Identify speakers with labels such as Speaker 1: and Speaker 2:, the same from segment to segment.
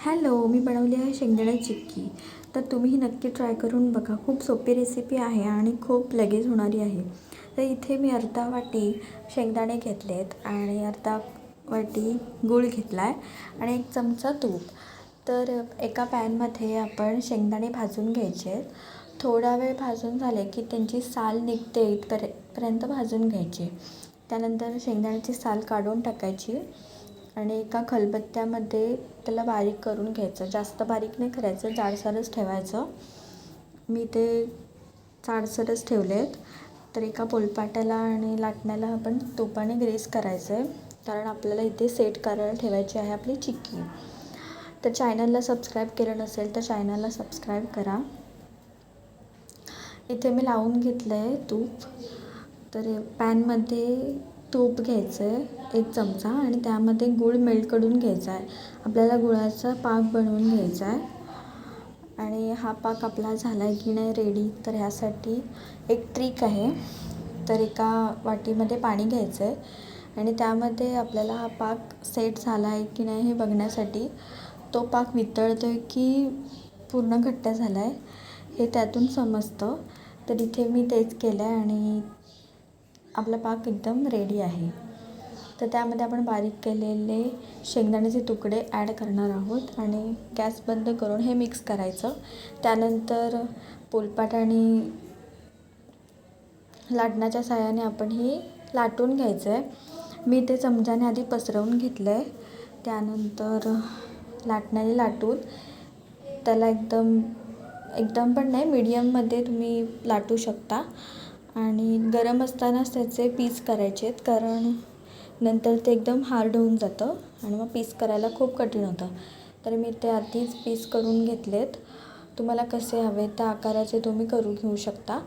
Speaker 1: Hello मी बनवली आहे शेंगदाण्याची चिक्की. तर तुम्हीही नक्की ट्राय करून बघा. खूप सोपी रेसिपी आहे आणि खूप लगेच होणारी आहे. तर इथे मी अर्धा वाटी शेंगदाणे घेतले आहेत आणि अर्धा वाटी गूळ घेतला आहे आणि एक चमचा तूप. तर एका पॅनमध्ये आपण शेंगदाणे भाजून घ्यायचे आहेत. थोडा वेळ भाजून झाले की त्यांची साल निघते इथपर्यंत भाजून घ्यायची. त्यानंतर शेंगदाण्याची साल काढून टाकायची. आणि एका खलबत्त्यामध्ये त्याला बारीक करून घ्यायचं. जास्त बारीक नाही करायचं जाडसरच ठेवायचं. मी ते जाडसरच ठेवले आहेत तर एका पोलपाट्याला आणि लाटण्याला आपण तुपाने ग्रेस करायचं आहे कारण आपल्याला इथे सेट करायला ठेवायची आहे आपली चिक्की. तर चॅनलला सबस्क्राईब केलं नसेल तर चॅनलला सबस्क्राईब करा. इथे मी लावून घेतलं आहे तूप. तर पॅनमध्ये तूप घ्यायचं आहे एक चमचा आणि त्यामध्ये गूळ मेल्ट करून घ्यायचा आहे. आपल्याला गुळाचा पाक बनवून घ्यायचा आहे. आणि हा पाक आपला झाला आहे की नाही रेडी तर ह्यासाठी एक ट्रिक आहे. तर एका वाटीमध्ये पाणी घ्यायचं आहे. आणि त्यामध्ये आपल्याला हा पाक सेट झाला आहे की नाही हे बघण्यासाठी तो पाक वितळतो आहे की पूर्ण घट्ट झाला आहे हे त्यातून समजतं. तर इथे मी तेच केलं आहे आणि आपला पाक एकदम रेडी आहे. तर त्यामध्ये आपण बारीक केलेले शेंगदाण्याचे तुकडे ॲड करणार आहोत आणि गॅस बंद करून हे मिक्स करायचं. त्यानंतर पोलपाट आणि लाटण्याच्या साह्याने आपण हे लाटून घ्यायचं आहे मी ते चमच्याने आधी पसरवून घेतलं आहे त्यानंतर लाटण्याने लाटून त्याला एकदम एकदम पण नाही मीडियममध्ये तुम्ही लाटू शकता. आणि गरम असतानाच त्याचे पीस करायचे आहेत कारण नंतर ते एकदम हार्ड होऊन जातं आणि मग पीस करायला खूप कठीण होतं. तर मी ते आधीच पीस करून घेतलेत. तुम्हाला कसे हवे त्या आकाराचे तुम्ही करून घेऊ शकता.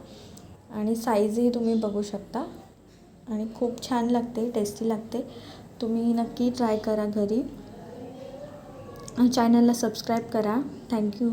Speaker 1: आणि साईजही तुम्ही बघू शकता. आणि खूप छान लागते टेस्टी लागते. तुम्ही नक्की ट्राय करा घरी. चॅनलला सबस्क्राईब करा. थँक्यू